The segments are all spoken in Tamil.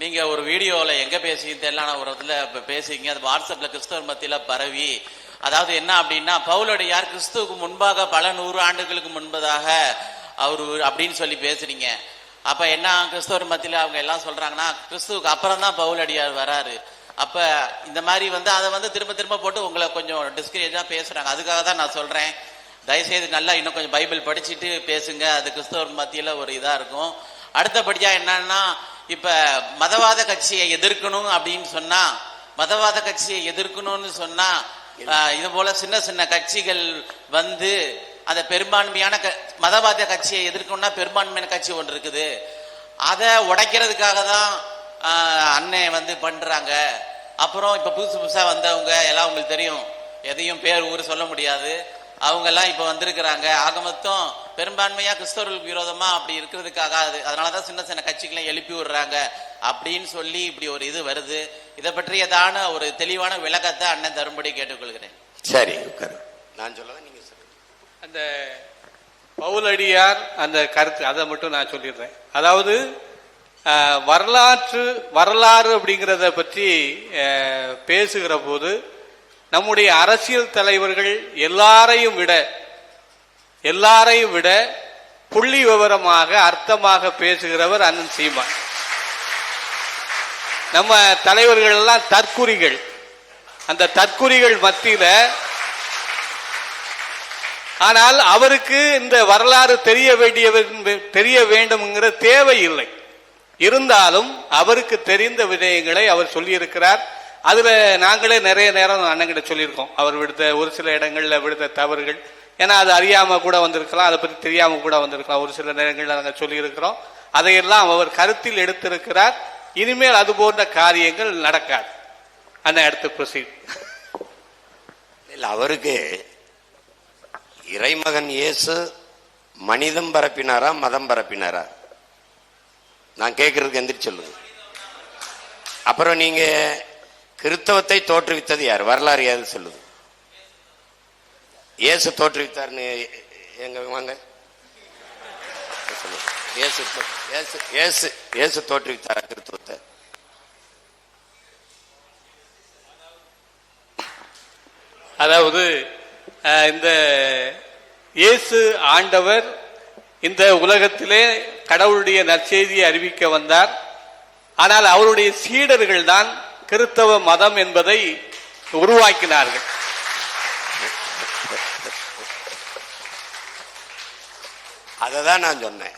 நீங்க ஒரு வீடியோல எங்க பேசிங்க தெரியல ஆனா ஒரு இடத்துல இப்ப பேசிங்க அது வாட்ஸ்அப்ல கிறிஸ்தவர் மத்தியில பரவி. அதாவது என்ன அப்படின்னா பவுலடியார் கிறிஸ்துவுக்கு முன்பாக பல நூறு ஆண்டுகளுக்கு முன்பதாக அவரு அப்படின்னு சொல்லி பேசுறீங்க. அப்ப என்ன கிறிஸ்தவர் மத்தியில அவங்க எல்லாம் சொல்றாங்கன்னா கிறிஸ்துவுக்கு அப்புறம் தான் பவுலடியார் வராரு. அப்ப இந்த மாதிரி வந்து அதை வந்து திரும்ப திரும்ப போட்டு உங்களை கொஞ்சம் டிஸ்கரேஜா பேசுறாங்க. அதுக்காக தான் நான் சொல்றேன். தயவுசெய்து நல்லா இன்னும் கொஞ்சம் பைபிள் படிச்சுட்டு பேசுங்க. அது கிறிஸ்தவர் மத்தியில ஒரு இதா இருக்கும். அடுத்தபடியா என்னன்னா இப்ப மதவாத கட்சியை எதிர்க்கணும் அப்படின்னு சொன்னா மதவாத கட்சியை எதிர்க்கணும்னு சொன்னா இது போல சின்ன சின்ன கட்சிகள் வந்து அந்த பெரும்பான்மையான க- மதவாத கட்சியை எதிர்க்கணும்னா பெரும்பான்மையான கட்சி ஒன்று இருக்குது. அதை உடைக்கிறதுக்காக தான் ஆஹ், அண்ணன் வந்து பண்றாங்க. அப்புறம் இப்ப புதுசு புதுசா வந்தவங்க எல்லாம் உங்களுக்கு தெரியும். எதையும் பேர் ஊர் சொல்ல முடியாது. அவங்க எல்லாம் இப்ப வந்திருக்கிறாங்க. ஆக மொத்தம் பெரும்பான்மையா கிறிஸ்தவர்களுக்கு விரோதமா அப்படி இருக்கிறதுக்காக அது அதனாலதான் சின்ன சின்ன கட்சிகளை எழுப்பி விடுறாங்க. அப்படின்னு சொல்லி இப்படி ஒரு இது வருது. இதை பற்றியதான ஒரு தெளிவான விளக்கத்தை அண்ணன் தரும்படி கேட்டுக்கொள்கிறேன். சரி நான் சொல்லவா? நீங்க சொல்லுங்க. அந்த பவுலடியார் அந்த கருத்து அதை மட்டும் நான் சொல்லிடுறேன். அதாவது வரலாற்று வரலாறு அப்படிங்கிறத பற்றி பேசுகிற போது நம்முடைய அரசியல் தலைவர்கள் எல்லாரையும் விட எல்லாரையும் விட புள்ளி விவரமாக அர்த்தமாக பேசுகிறவர் அண்ணன் சீமான். நம்ம தலைவர்கள் எல்லாம் தற்குறிகள். அந்த தற்குறிகள் மத்தியில ஆனால் அவருக்கு இந்த வரலாறு தெரிய வேண்டிய தெரிய வேண்டும்ங்கிற தேவை இல்லை. இருந்தாலும் அவருக்கு தெரிந்த விடயங்களை அவர் சொல்லியிருக்கிறார். அதுல நாங்களே நிறைய நேரம் அண்ணங்கிட்ட சொல்லியிருக்கோம். அவர் விடுத்த ஒரு சில இடங்கள்ல விடுத்த தவறுகள். ஏன்னா அது அறியாம கூட வந்திருக்கலாம். அதை பற்றி தெரியாம கூட வந்திருக்கலாம். ஒரு சில நேரங்கள்ல நாங்கள் சொல்லியிருக்கிறோம். அதையெல்லாம் அவர் கருத்தில் எடுத்திருக்கிறார். இனிமேல் அது போன்ற காரியங்கள் நடக்காது. அண்ணன் அடுத்து ப்ரொசீட் இல்ல அவருக்கு இறைமகன் இயேசு மனிதம் பரப்பினாரா மதம் பரப்பினாரா? நான் கேட்கறதுக்கு எந்திரிச்சு சொல்லுங்க. அப்புறம் நீங்க கிறிஸ்தவத்தை தோற்றுவித்தது யார்? வரலாறு யாரு சொல்லுது. இயேசு தோற்றுவித்தார்னு எங்க வாங்க? இயேசு தோ- இயேசு இயேசு தோற்றுவித்தார் கிறிஸ்தவத்தை அதாவது அஹ், இந்த இயேசு ஆண்டவர் இந்த உலகத்திலே கடவுளுடைய நற்செய்தியை அறிவிக்க வந்தார். ஆனால் அவருடைய சீடர்கள் தான் கிறிஸ்தவ மதம் என்பதை உருவாக்கினார்கள் அதை தான் நான் சொன்னேன்?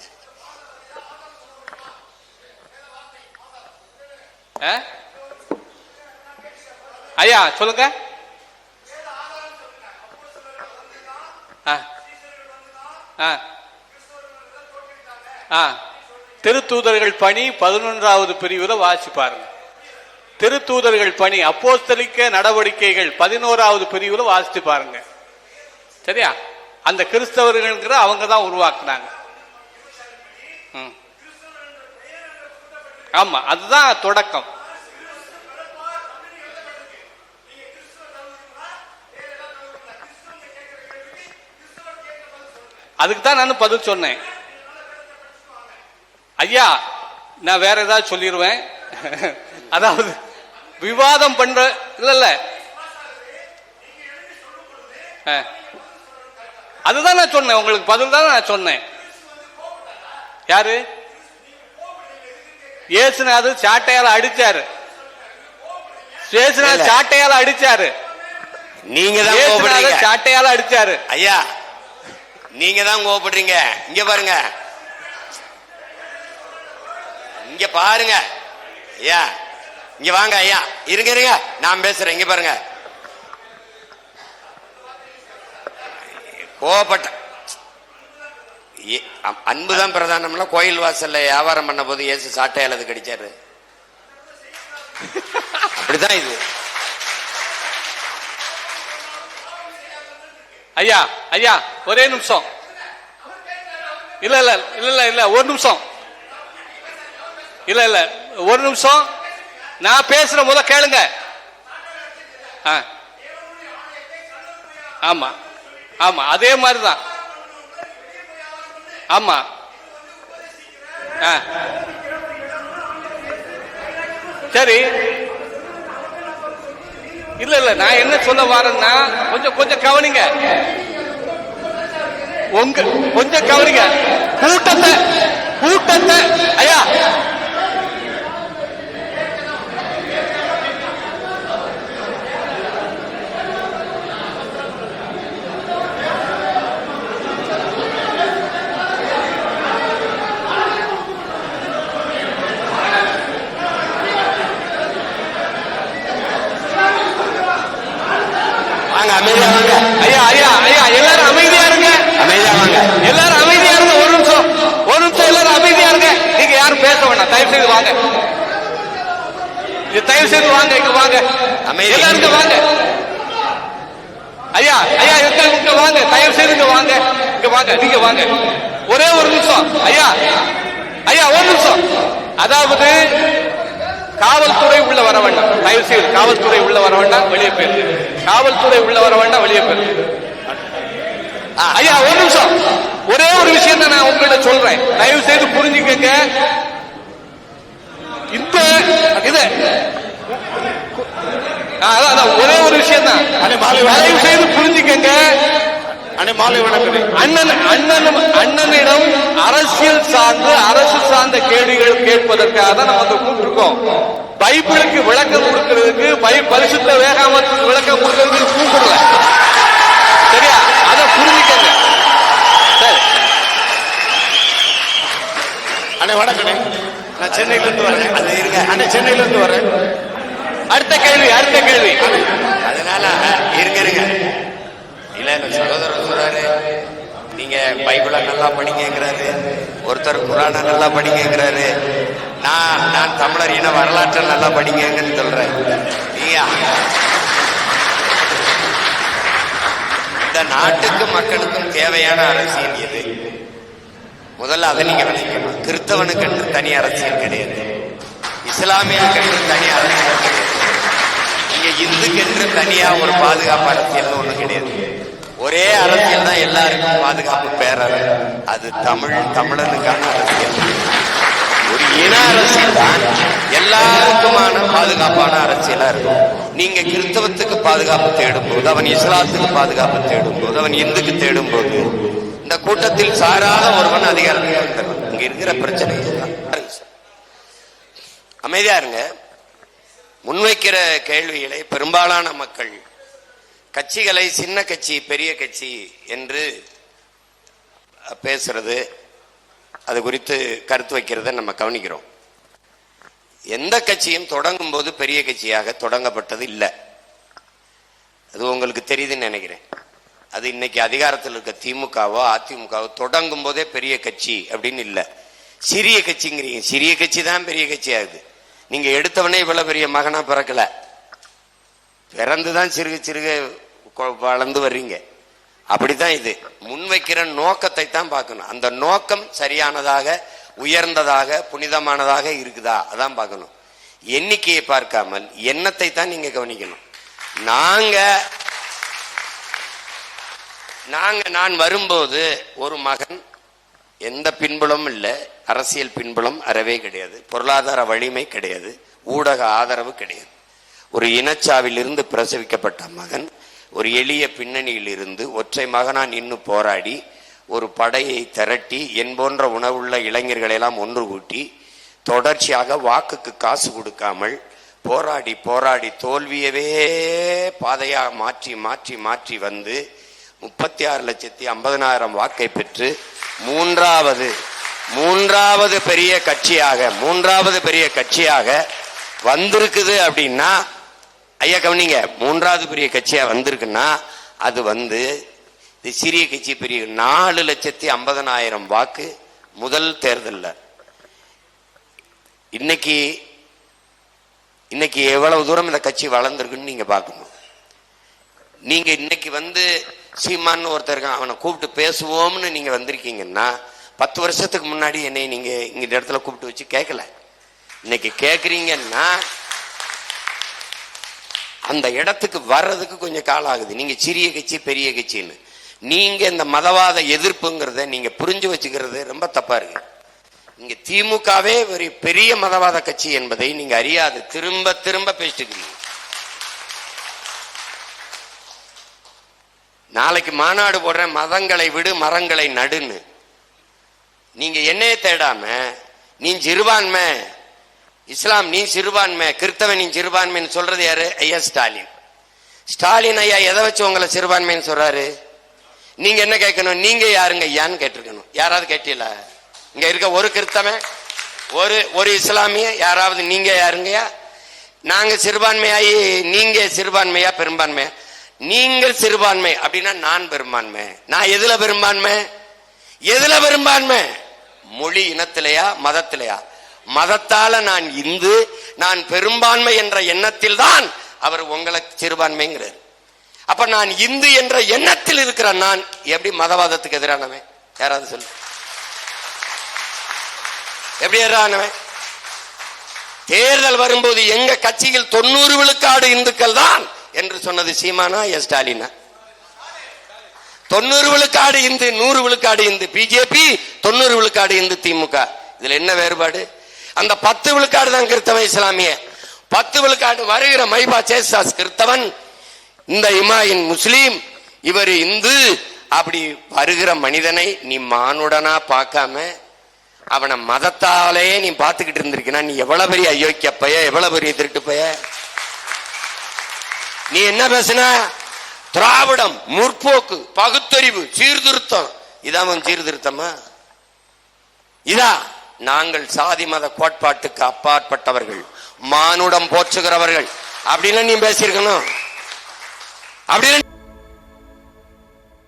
ஐயா சொல்லுங்க ஆ. ஆ. ஆ. திருத்தூதர்கள் பணி பதினொன்றாவது பிரிவுல வாசி பாருங்க திருத்தூதர்கள் பணி அப்போஸ்தலிக்க நடவடிக்கைகள் பதினோராவது பிரிவுல வாசித்து பாருங்க. சரியா? அந்த கிறிஸ்தவர்கள்ங்கிற அவங்க தான் உருவாக்குனாங்க. ம். ஆமா அதுதான் தொடக்கம். அதுக்கு தான் நான் பதில் சொன்னேன். ஐயா நான் வேற ஏதாவது சொல்லிடுவேன் அதாவது விவாதம் பண்ற இல்ல இல்ல. அதுதான் நான் சொன்னேன் உங்களுக்கு பதில் தான் நான் சொன்னேன். யாரு? இயேசுநாதர் சாட்டையால அடிச்சாரு. இயேசுநாதர் சாட்டையால அடிச்சாரு. நீங்க தான் கோபப்படுறீங்க சாட்டையால அடிச்சாரு. ஐயா நீங்க தான் கோபப்படுறீங்க இங்க பாருங்க. இங்க பாருங்க. ஐயா இங்க வாங்க ஐயா. இருங்க இருங்க. நான் பேசுறேன். இங்க பாருங்க. கோபப்பட்ட அன்புதான் பிரதானம்ல. கோயில் வாசல்ல வியாபாரம் பண்ண போது இயேசு சாட்டையால் அது கடிச்சாரு. அப்படிதான் இது. ஐயா ஐயா ஒரே நிமிஷம். இல்ல இல்ல இல்ல இல்ல இல்ல ஒரு நிமிஷம். இல்ல இல்ல ஒரு நிமிஷம். நான் பேசுற முத கேளுங்க. ஆ. ஆமா. ஆமா அதே மாதிரிதான். ஆமா. ஆ. சரி. இல்ல இல்ல நான் என்ன சொல்ல வரேன்னா கொஞ்சம் கொஞ்சம் கவனிங்க. உங்க கொஞ்சம் கவனிங்க. கூட்டத்தை ஐயா வாங்க அமைதியா வாங்க. ஐயா ஐயா ஐயா எல்லாரும் அமைதியா இருங்க. அமைதியா வாங்க. எல்லாரும் அமைதியா இருங்க ஒரு நிமிஷம். ஒரு நிமிஷம் எல்லாரும் அமைதியா இருங்க. நீங்க யாரும் பேச வேண்டாம். தயவு செய்து வாங்க. தயவு செய்து வாங்க இங்க வாங்க. இங்க வாங்க. ஐயா ஐயா இங்க வாங்க. தயவு செய்து இங்க வாங்க. இங்க வாங்க நீங்க வாங்க. ஒரே ஒரு நிமிஷம். ஐயா ஐயா ஒரு நிமிஷம். அதாவது காவல்துறை உள்ள வர வேண்டாம். தயவு செய்து காவல்துறை உள்ள வர வேண்டாம் வெளியே போயிரு. காவல்துறை உள்ள வர வேண்டாம் வெளியே போயிரு. ஐயா ஒரு நிமிஷம். ஒரே ஒரு விஷயம் தான் நான் உங்கள்ட்ட சொல்றேன். தயவு செய்து புரிஞ்சுக்கங்க. இந்த இது. அதான், ஒரே ஒரு விஷயம் தான் தயவு செய்து புரிஞ்சுக்கங்க. மாலை வணக்கம். அண்ணன் அண்ணன் அண்ணனிடம் அரசியல் சார்ந்து அரசு சார்ந்த கேள்விகள் கேட்பதற்காக தான் நம்ம வந்து கூப்பிட்டுருக்கோம். பைபிளுக்கு விளக்கம் கொடுக்கிறதுக்கு பை பரிசுத்த வேகாமத்துக்கு விளக்கம் கொடுக்கிறதுக்கு கூப்பிடல. சரியா? அதை புரிஞ்சுக்கங்க. சரி. அண்ணே வணக்கண்ணே. நான் சென்னையில இருந்து வரேன். அண்ணே சென்னையில இருந்து வரேன். அடுத்த கேள்வி அடுத்த கேள்வி. அதனால இருங்க இருங்க. இல்ல இந்த சகோதரர் சொல்றாரு நீங்க பைபிளை நல்லா படிங்கிறாரு ஒருத்தர் குரானை நல்லா படிங்கிறாரு நான் நான் தமிழர் இன வரலாற்றை நல்லா படிங்கன்னு சொல்றேன். நீயா? இந்த நாட்டுக்கு மக்களுக்கும் தேவையான அரசியல் எது? முதல்ல அதை நீங்க விளக்கணும் கிறிஸ்தவனுக்கு என்று தனி அரசியல் கிடையாது. இஸ்லாமியனுக்கு என்று தனி அரசியல் கிடையாது. இங்க இந்துக்கென்று தனியா ஒரு பாதுகாப்பு அரசியல் ஒண்ணு கிடையாது. ஒரே அரசியல் தான் எல்லாருக்கும் பாதுகாப்பு பேரர் அது தமிழ் தமிழனுக்கான அரசியல். ஒரு இன அரசியல் தான் எல்லாருக்குமான பாதுகாப்பான அரசியலா இருக்கும். நீங்க கிறிஸ்தவத்துக்கு பாதுகாப்பு தேடும் போது அவன் இஸ்லாத்துக்கு பாதுகாப்பு தேடும் போது அவன் இந்துக்கு தேடும் போது இந்த கூட்டத்தில் சாராத ஒருவன் அதிகாரத்துக்கு வந்துடுறான் இங்க இருக்கிற பிரச்சனை இதுதான். அமைதியா இருங்க. முன்வைக்கிற கேள்விகளை பெரும்பாலான மக்கள் கட்சிகளை சின்ன கட்சி பெரிய கட்சி என்று பேசுறது அது குறித்து கருத்து வைக்கிறத நம்ம கவனிக்கிறோம். எந்த கட்சியும் தொடங்கும் போது பெரிய கட்சியாக தொடங்கப்பட்டது இல்லை. அது உங்களுக்கு தெரியுதுன்னு நினைக்கிறேன். அது இன்னைக்கு அதிகாரத்தில் இருக்க திமுகவோ அதிமுகவோ தொடங்கும் போதே பெரிய கட்சி அப்படின்னு இல்லை. சிறிய கட்சிங்கிறீங்க. சிறிய கட்சி தான் பெரிய கட்சி ஆகுது. நீங்க எடுத்தவனே இவ்வளவு பெரிய மகனா பிறக்கல. பிறந்துதான் சிறுக சிறுக வளர்ந்து வர்றீங்க. அப்படித்தான் இது. முன்வைக்கிற நோக்கத்தை தான் பார்க்கணும். அந்த நோக்கம் சரியானதாக உயர்ந்ததாக புனிதமானதாக இருக்குதா? அதான் பார்க்கணும். எண்ணிக்கையை பார்க்காமல் எண்ணத்தை தான் நீங்க கவனிக்கணும். நாங்க நாங்க நான் வரும்போது ஒரு மகன் எந்த பின்புலமும் இல்லை. அரசியல் பின்புலம் அறவே கிடையாது. பொருளாதார வலிமை கிடையாது. ஊடக ஆதரவு கிடையாது. ஒரு இனச்சாவிலிருந்து பிரசவிக்கப்பட்ட மகன் ஒரு எளிய பின்னணியில் இருந்து ஒற்றை மகனான் இன்னும் போராடி ஒரு படையை திரட்டி என் போன்ற உணவுள்ள இளைஞர்களெல்லாம் ஒன்று கூட்டி தொடர்ச்சியாக வாக்குக்கு காசு கொடுக்காமல் போராடி போராடி தோல்வியவே பாதையாக மாற்றி மாற்றி மாற்றி வந்து முப்பத்தி ஆறு லட்சத்தி ஐம்பதனாயிரம் வாக்கை பெற்று மூன்றாவது மூன்றாவது பெரிய கட்சியாக மூன்றாவது பெரிய கட்சியாக வந்திருக்குது அப்படின்னா ஐயா கவனிங்க மூன்றாவது பெரிய கட்சியா வந்திருக்குன்னா அது வந்து இது சிறிய கட்சி பெரிய நாலு லட்சத்தி ஐம்பதனாயிரம் வாக்கு முதல் தேர்தலில். இன்னைக்கு இன்னைக்கு எவ்வளவு தூரம் இந்த கட்சி வளர்ந்துருக்குன்னு நீங்க பார்க்கணும். நீங்க இன்னைக்கு வந்து சீமான்னு ஒருத்தர் இருக்கான் அவனை கூப்பிட்டு பேசுவோம்னு நீங்க வந்திருக்கீங்கன்னா பத்து வருஷத்துக்கு முன்னாடி என்னை நீங்க இந்த இடத்துல கூப்பிட்டு வச்சு கேட்கல இன்னைக்கு கேட்குறீங்கன்னா அந்த இடத்துக்கு வர்றதுக்கு கொஞ்சம் காலம் ஆகுது. நீங்க சிறிய கட்சி பெரிய கட்சின்னு. நீங்க இந்த மதவாத எதிர்ப்புங்கிறத நீங்க புரிஞ்சு வச்சுக்கிறது ரொம்ப தப்பா இருக்கு. இங்க திமுகவே ஒரு பெரிய மதவாத கட்சி என்பதை நீங்க அறியாது. திரும்ப திரும்ப பேசிட்டு நாளைக்கு மாநாடு போடுறேன் மதங்களை விடு மரங்களை நடுன்னு. நீங்க என்னையே தேடாம நீ சிறுபான்மை இஸ்லாம் நீ சிறுபான்மை கிறிஸ்தவன் நீ சிறுபான்மைன்னு சொல்றது யாரு? ஐயா ஸ்டாலின். ஸ்டாலின் ஐயா எதை வச்சு உங்களை சிறுபான்மைன்னு சொல்றாரு? நீங்க என்ன கேட்கணும்? நீங்க யாருங்க ஐயான்னு கேட்டிருக்கணும். யாராவது கேட்டீல இங்க இருக்க ஒரு கிறிஸ்தவன் ஒரு ஒரு இஸ்லாமிய யாராவது நீங்க யாருங்கய்யா? நாங்க சிறுபான்மையாயி நீங்க சிறுபான்மையா பெரும்பான்மையா? நீங்கள் சிறுபான்மை அப்படின்னா நான் பெரும்பான்மை. நான் எதுல பெரும்பான்மை? எதுல பெரும்பான்மை? மொழி இனத்திலையா மதத்திலையா? மதத்தால நான் இந்து நான் பெரும்பான்மை என்ற எண்ணத்தில் தான் அவர் உங்களை சிறுபான்மைங்கிறார். அப்ப நான் இந்து என்ற எண்ணத்தில் இருக்கிற நான் எப்படி மதவாதத்துக்கு எதிரானவன்? யாராவது சொல்லு. எப்படி எதிரானவன்? தேர்தல் வரும்போது எங்க கட்சியில் தொண்ணூறு விழுக்காடு இந்துக்கள் தான் என்று சொன்னது சீமானா எஸ் ஸ்டாலினா? தொண்ணூறு விழுக்காடு இந்து நூறு விழுக்காடு இந்து பிஜேபி தொண்ணூறு விழுக்காடு இந்து திமுக. இதுல என்ன வேறுபாடு? அந்த பத்து விழுக்காடு தான் கிறிஸ்தவ இஸ்லாமிய. பத்து விழுக்காடு வருகிற மைபா சேசாஸ் கிறிஸ்தவன் இந்த இமாயின் முஸ்லீம் இவர் இந்து அப்படி வருகிற மனிதனை நீ மானுடனா பார்க்காம அவனை மதத்தாலே நீ பார்த்துக்கிட்டு இருந்திருக்கா நீ எவ்வளவு பெரிய அயோக்கிய பைய எவ்வளவு பெரிய திருட்டு பைய? நீ என்ன பேசுன? திராவிடம் முற்போக்கு பகுத்தறிவு சீர்திருத்தம். இதான் சீர்திருத்தமா? இதா? நாங்கள் சாதி மத கோட்பாட்டுக்கு அப்பாற்பட்டவர்கள். மானுடம் போற்றுகிறவர்கள். அப்படின்னு நீ பேசியிருக்கணும். அப்படின்னு